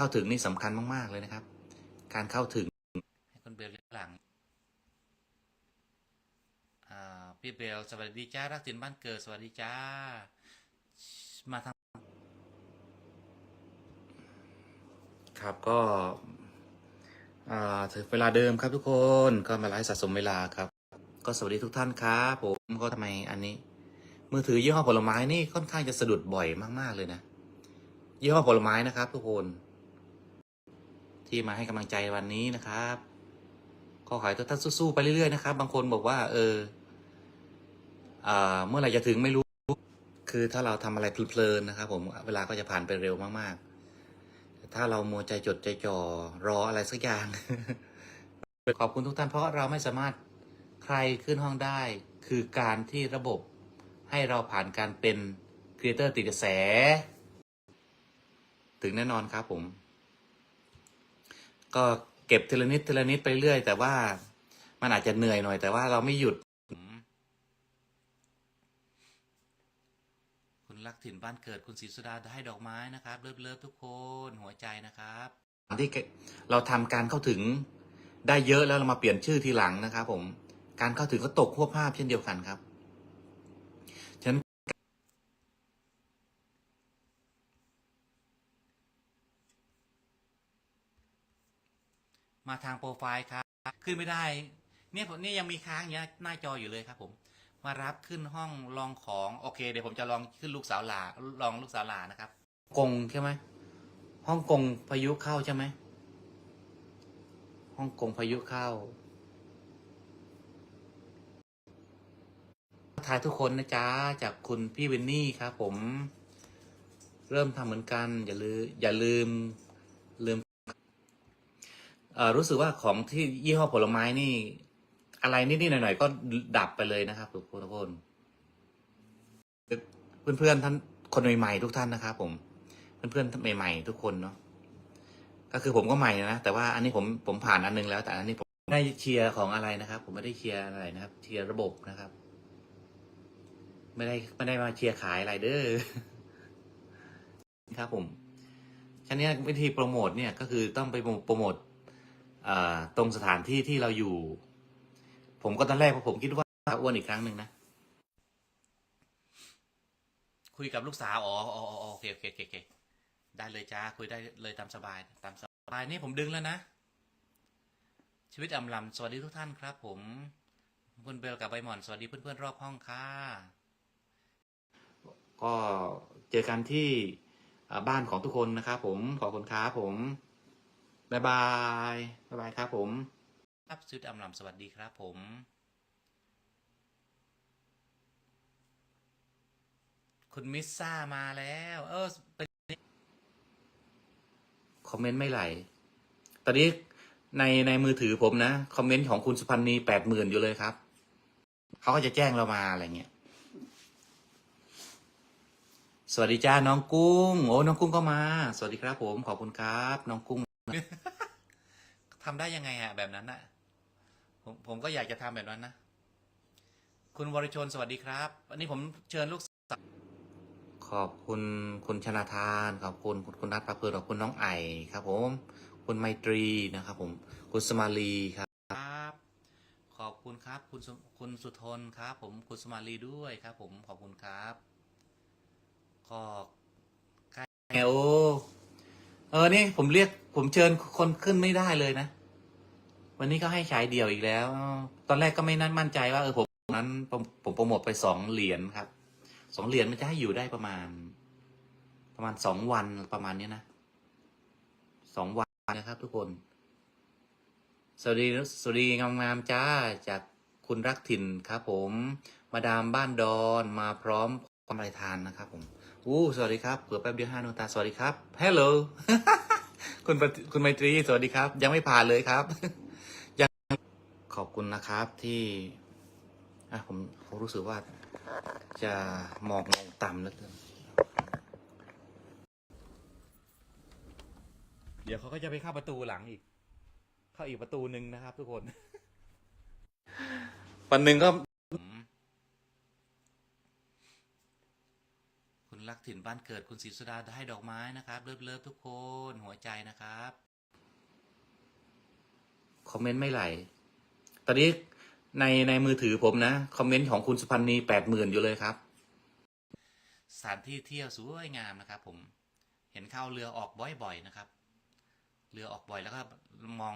เข้าถึงนี่สำคัญมาก ๆ เลยนะครับ การเข้าถึงให้คนเบลหลังอ่าพี่เบลสวัสดีจ้ารักถิ่นบ้านเกิดสวัสดีจ้า มาทางครับก็อ่าถึงเวลาเดิมครับทุกคนก็มาไลฟ์สะสมเวลาครับ ก็สวัสดีทุกท่านครับผมก็ทำไมอันนี้ มือถือยี่ห้อผลไม้นี่ค่อนข้างจะสะดุดบ่อยมาก ๆ เลยนะยี่ห้อผลไม้นะครับ ทุกคน ที่มาให้กำลังใจวันนี้นะครับก็ขอให้ทุกท่านสู้ๆไปเรื่อยๆนะครับ บางคนบอกว่า เออเมื่อไหร่จะถึงไม่รู้ คือถ้าเราทำอะไรเพลินๆนะครับ ผมเวลาก็จะผ่านไปเร็วมากๆแต่ถ้าเรามัวใจจดใจจ่อรออะไรสักอย่างขอบคุณทุกท่านเพราะเราไม่สามารถใครขึ้นห้องได้ คือการที่ระบบให้เราผ่านการเป็นครีเอเตอร์ติดกระแส ถึงแน่นอนครับผม ก็เก็บทีละนิดทีละนิดไปเรื่อย แต่ว่ามันอาจจะเหนื่อยหน่อย แต่ว่าเราไม่หยุด คุณรักถิ่นบ้านเกิดคุณศรีสุดาให้ดอกไม้นะครับ เลิฟเลิฟทุกคนหัวใจนะครับที่เราทำการเข้าถึงได้เยอะแล้วเรามาเปลี่ยนชื่อทีหลังนะครับ ผม การเข้าถึงก็ตกควบภาพเช่นเดียวกันครับฉะนั้น มาทางโปรไฟล์ครับ ขึ้นไม่ได้เนี่ยผมเนี่ยยังมีค้างอย่างหน้าจออยู่เลยครับ ผม มารับขึ้นห้องลองของโอเคเดี๋ยวผมจะลองขึ้นลูกสาวหลาลองลูกสาวหลานะครับกงใช่ไหมฮ่องกงพายุเข้าใช่ไหมฮ่องกงพายุเข้าทายทุกคนนะจ๊ะจากคุณพี่วินนี่ครับผม เริ่มทำเหมือนกัน อย่าลืมอย่าลืมลืม รู้สึกว่าของที่ยี่ห้อผลไม้นี่ อะไรนิดๆหน่อยๆก็ดับไปเลยนะครับทุกคนทุกคนเพื่อนๆท่านคนใหม่ๆทุกท่านนะครับผมเพื่อนๆใหม่ๆทุกคนเนาะก็คือผมก็ใหม่นะแต่ว่าอันนี้ผมผมผ่านอันนึงแล้วแต่อันนี้ผมไม่ได้เชียร์ของอะไรนะครับ ผมไม่ได้เชียร์อะไรนะครับ เชียร์ระบบนะครับ ไม่ได้ไม่ได้มาเชียร์ขายอะไรเด้อครับผมฉะนั้นวิธีโปรโมทเนี่ยก็คือต้องไปโปรโมท ตรงสถานที่ที่เราอยู่ ผมก็ตอนแรกผมคิดว่าอ้วนอีกครั้งหนึ่งนะ คุยกับลูกสาวอ๋ออ๋ออ๋อโอเคโอเคโอเคอเคได้เลยจ้าคุยได้เลยตามสบายตามสบายนี่ผมดึงแล้วนะ ชีวิตอำลำสวัสดีทุกท่านครับ ผมคุณเบลกับใบหมอนสวัสดีเพื่อนๆรอบห้องค่ะก็เจอกันที่บ้านของทุกคนนะครับผมขอบคุณครับผม บายบายบายบายครับผมครับชุดอำลำสวัสดีครับผม คุณมิสซ่ามาแล้ว เออเป็นคอมเมนต์ไม่ไหล ตอนนี้ในในมือถือผมนะ คอมเมนต์ของคุณสุพันธ์นีแปดหมื่นอยู่เลยครับ เขาก็จะแจ้งเรามาอะไรเงี้ย สวัสดีจ้าน้องกุ้ง โอ้น้องกุ้งก็มา สวัสดีครับผม ขอบคุณครับ น้องกุ้ง ทำได้ยังไงอะแบบนั้นอะผมผมก็อยากจะทำแบบนั้นนะ คุณวริชนสวัสดีครับวันนี้ผมเชิญลูกสาวขอบคุณคุณชนาทาน ขอบคุณคุณคุณนัทประเพลินขอบคุณน้องไอครับ ผม คุณไมตรีนะครับ ผม คุณสมาลีครับ ขอบคุณครับ คุณสุคุณสุทนครับ ผมคุณสมาลีด้วยครับ ผมขอบคุณครับก็ใกล้โอเออนี่ผมเรียก ผมเชิญคนขึ้นไม่ได้เลยนะ วันนี้ก็ให้ฉายเดี่ยวอีกแล้ว ตอนแรกก็ไม่นั่นมั่นใจว่าเออผมนั้นผมผมโปรโมทไปสองเหรียญครับสองเหรียญมันจะให้อยู่ได้ประมาณ ประมาณสองวันประมาณนี้นะสองวันนะครับ ทุกคน สวัสดีสวัสดีงามๆจ้าจากคุณรักถิ่นครับ ผม มาดามบ้านดอนมาพร้อมความไรทานนะครับ ผมอู้สวัสดีครับเผื่อแป๊บเดียวห้านาตาสวัสดีครับฮัลโหล คุณคุณไมตรีสวัสดีครับ ยังไม่ผ่านเลยครับ ยังขอบคุณนะครับที่อะผมผมรู้สึกว่าจะมองลงต่ำเหลือเกินเดี๋ยวเขาก็จะไปเข้าประตูหลังอีก เข้าอีกประตูหนึ่งนะครับ ทุกคน วันหนึ่งก็ คุณ รักถิ่นบ้านเกิดคุณศรีสุดาได้ดอกไม้นะครับเลิฟเลิฟทุกคนหัวใจนะครับคอมเมนต์ไม่ไหล ตอนนี้ในในมือถือผมนะ คอมเมนต์ของคุณสุพันธ์นีแปดหมื่นอยู่เลยครับ สถานที่เที่ยวสวยงามนะครับผม เห็นเข้าเรือออกบ่อยๆนะครับ เรือออกบ่อยแล้วก็มอง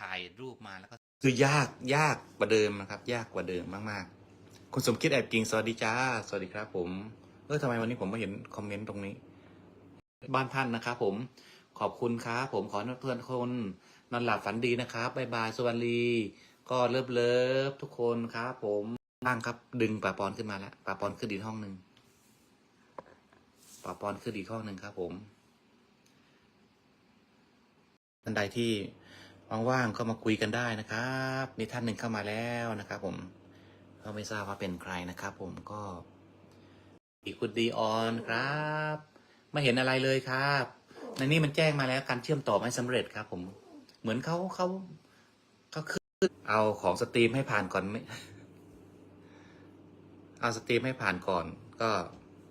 ถ่ายรูปมาแล้วก็ คือยากยากกว่าเดิมนะครับ ยากกว่าเดิมมากๆ คุณสมคิดแอบกิ่งสวัสดีจ้า สวัสดีครับผมเออทำไมวันนี้ผมไม่เห็นคอมเมนต์ตรงนี้ บ้านท่านนะครับผมขอบคุณครับผมขอเพื่อนคนนอนหลับฝันดีนะครับบายบายสวัสดีก็เลิฟเลิฟทุกคนครับผมบ้างครับ ดึงป่าปอนขึ้นมาแล้วป่าปอนขึ้นอีห้องหนึ่งป่าปอนขึ้นอีห้องหนึ่งครับ ผมท่านใดที่ว่างๆก็มาคุยกันได้นะครับมีท่านหนึ่งเข้ามาแล้วนะครับ ผมก็ไม่ทราบว่าเป็นใครนะครับ ผมก็ อีกคุณดีออนครับ ไม่เห็นอะไรเลยครับในนี้มันแจ้งมาแล้วการเชื่อมต่อไม่สำเร็จครับ ผม เหมือนเขาเขาเขาขึ้นเอาของสตรีมให้ผ่านก่อนไม่เอาสตรีมให้ผ่านก่อน ก็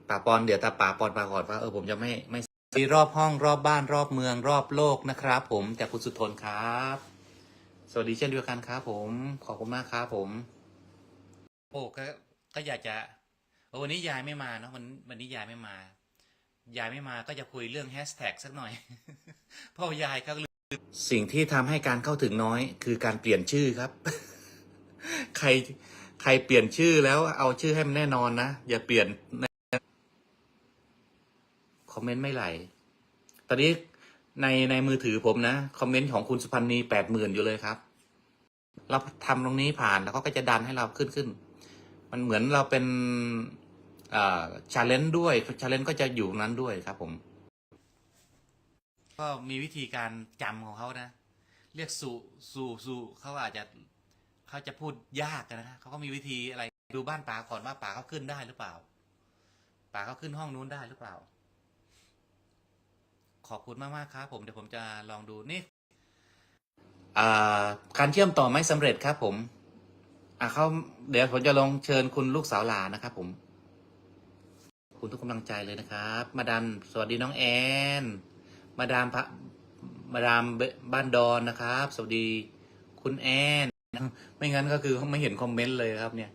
ป่าปอนเดี๋ยวตาป่าปอนปาก่อนว่าเออผมจะไม่ไม่มีรอบห้องรอบบ้านรอบเมืองรอบโลกนะครับ ผมจากคุณสุทนครับ สวัสดีเช่นเดียวกันครับผมขอบคุณมากครับผม โอ้ก็ก็อยากจะ วันนี้ยายไม่มาเนาะวันวันนี้ยายไม่มา ยายไม่มาก็จะคุยเรื่องแฮชแท็กสักหน่อย เพราะว่ายายเขาลืมสิ่งที่ทำให้การเข้าถึงน้อย คือการเปลี่ยนชื่อครับ ใครใครเปลี่ยนชื่อแล้วเอาชื่อให้มันแน่นอนนะ อย่าเปลี่ยนคอมเมนต์ไม่ไหล ตอนนี้ในในมือถือผมนะ คอมเมนต์ของคุณสุพันธ์นีแปดหมื่นอยู่เลยครับ เราทำตรงนี้ผ่านแล้วก็จะดันให้เราขึ้นขึ้น มันเหมือนเราเป็นชาเลนจ์ด้วยชาเลนจ์ก็จะอยู่นั้นด้วยครับผม ก็มีวิธีการจำของเขานะ เรียกสู่สู่สู่เขาอาจจะเขาจะพูดยากนะเขาก็มีวิธีอะไรดูบ้านป๋าก่อนว่าป๋าเขาขึ้นได้หรือเปล่าป๋าเขาขึ้นห้องนู้นได้หรือเปล่า ขอบคุณมากมากครับผมเดี๋ยวผมจะลองดูนี่การเชื่อมต่อไม่สำเร็จครับผม อะเขาเดี๋ยวผมจะลองเชิญคุณลูกสาวหลานนะครับ ผม คุณทุกกำลังใจเลยนะครับ มาดามสวัสดีน้องแอนมาดามพระมาดามเบบ้านดอนนะครับ สวัสดีคุณแอน ไม่งั้นก็คือไม่เห็นคอมเมนต์เลยครับ เนี่ย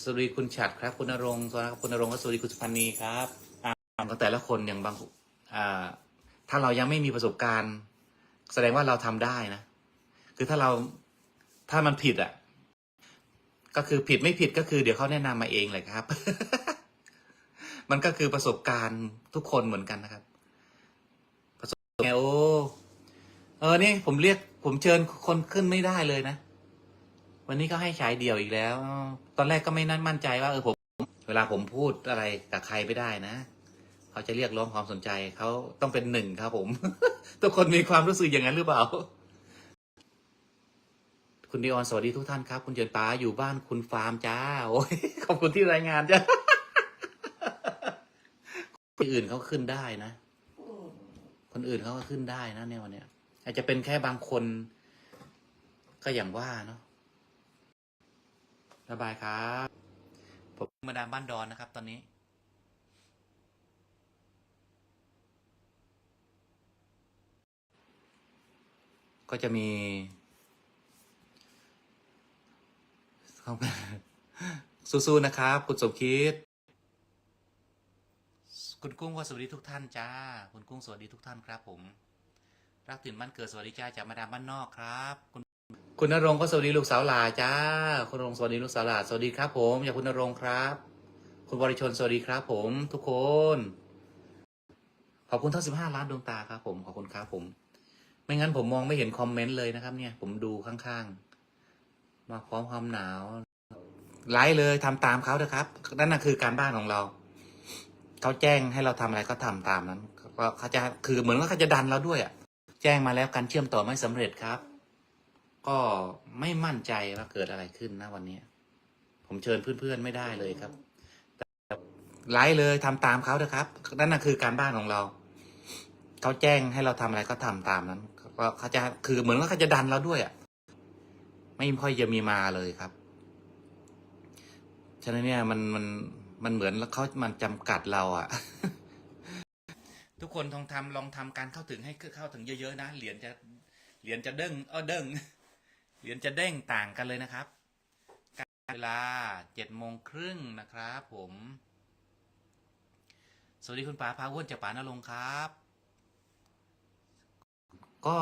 สวัสดีคุณฉัดครับ คุณนรงค์สวัสดีครับคุณนรงค์ก็สวัสดีคุณสุพันธ์นีครับอ่าก็แต่ละคนอย่างบางอ่าถ้าเรายังไม่มีประสบการณ์ แสดงว่าเราทำได้นะ คือถ้าเรา ถ้ามันผิดอะ ก็คือผิดไม่ผิดก็คือเดี๋ยวเขาแนะนำมาเองเลยครับ มันก็คือประสบการณ์ทุกคนเหมือนกันนะครับ ประสบการณ์โอ้เออนี่ผมเรียก ผมเชิญคนขึ้นไม่ได้เลยนะ วันนี้ก็ให้ฉายเดี่ยวอีกแล้ว ตอนแรกก็ไม่นั่นมั่นใจว่าเออผม เวลาผมพูดอะไรกับใครไม่ได้นะเขาจะเรียกร้องความสนใจเขาต้องเป็นหนึ่งครับผม ทุกคนมีความรู้สึกอย่างนั้นหรือเปล่า คุณดีออนสวัสดีทุกท่านครับ คุณเจินป้าอยู่บ้านคุณฟาร์มจ้าโอ้ยขอบคุณที่รายงานจ้าคนอื่นเขาขึ้นได้นะ คนอื่นเขาก็ขึ้นได้นะเนี่ยวันเนี้ย อาจจะเป็นแค่บางคน ก็อย่างว่าเนาะระบายครับผมมาดามบ้านดอนนะครับ ตอนนี้ก็จะมี สู้ๆนะครับ คุณสมคิด คุณกุ้งก็สวัสดีทุกท่านจ้า คุณกุ้งสวัสดีทุกท่านครับ ผม รักตื่นบ้านเกิดสวัสดีจ้าจากมาดามบ้านนอกครับคุณคุณนรงค์ก็สวัสดีลูกสาวหลาจ้า คุณนรงค์สวัสดีลูกสาวหลาสวัสดีครับ ผมอยากคุณนรงค์ครับ คุณบริชนสวัสดีครับ ผมทุกคน ขอบคุณทั้งสิบห้าล้านดวงตาครับ ผมขอบคุณครับผม ไม่งั้นผมมองไม่เห็นคอมเมนต์เลยนะครับ เนี่ย ผมดูข้างๆ มาพร้อมความหนาวไลฟ์เลยทำตามเขาเถอะครับ นั่นน่ะคือการบ้านของเรา เขาแจ้งให้เราทำอะไรก็ทำตามนั้นก็เขาจะคือเหมือนว่าเขาจะดันเราด้วยอะ แจ้งมาแล้วการเชื่อมต่อไม่สำเร็จครับ ก็ไม่มั่นใจว่าเกิดอะไรขึ้นนะวันนี้ ผมเชิญเพื่อนๆไม่ได้เลยครับไลฟ์เลยทำตามเขาเถอะครับ นั่นน่ะคือการบ้านของเรา เขาแจ้งให้เราทำอะไรก็ทำตามนั้นก็เขาจะคือเหมือนว่าเขาจะดันเราด้วยอะ ไม่ค่อยจะมีมาเลยครับ ฉะนั้นเนี่ยมันมันมันเหมือนเขามันจำกัดเราอะทุกคนทองทำลองทำการเข้าถึงให้เข้าถึงเยอะๆนะเหรียญจะเหรียญจะเด้งเออเด้งเหรียญจะเด้งต่างกันเลยนะครับเวลาเจ็ดโมงครึ่งนะครับผม สวัสดีคุณป๋าพาอ้วนจากป๋านรงครับ ก็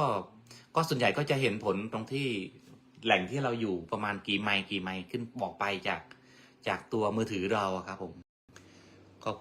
ก็ส่วนใหญ่ก็จะเห็นผลตรงที่ แหล่งที่เราอยู่ประมาณกี่ไมล์กี่ไมล์ขึ้นบอกไปจากจากตัวมือถือเราครับผมขอบคุณ